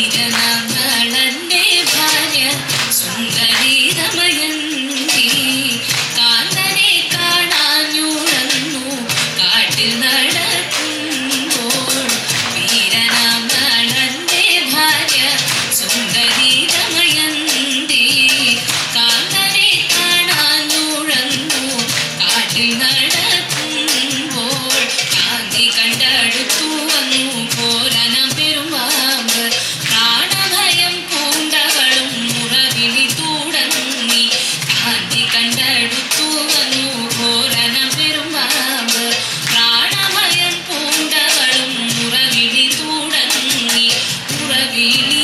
நீ You.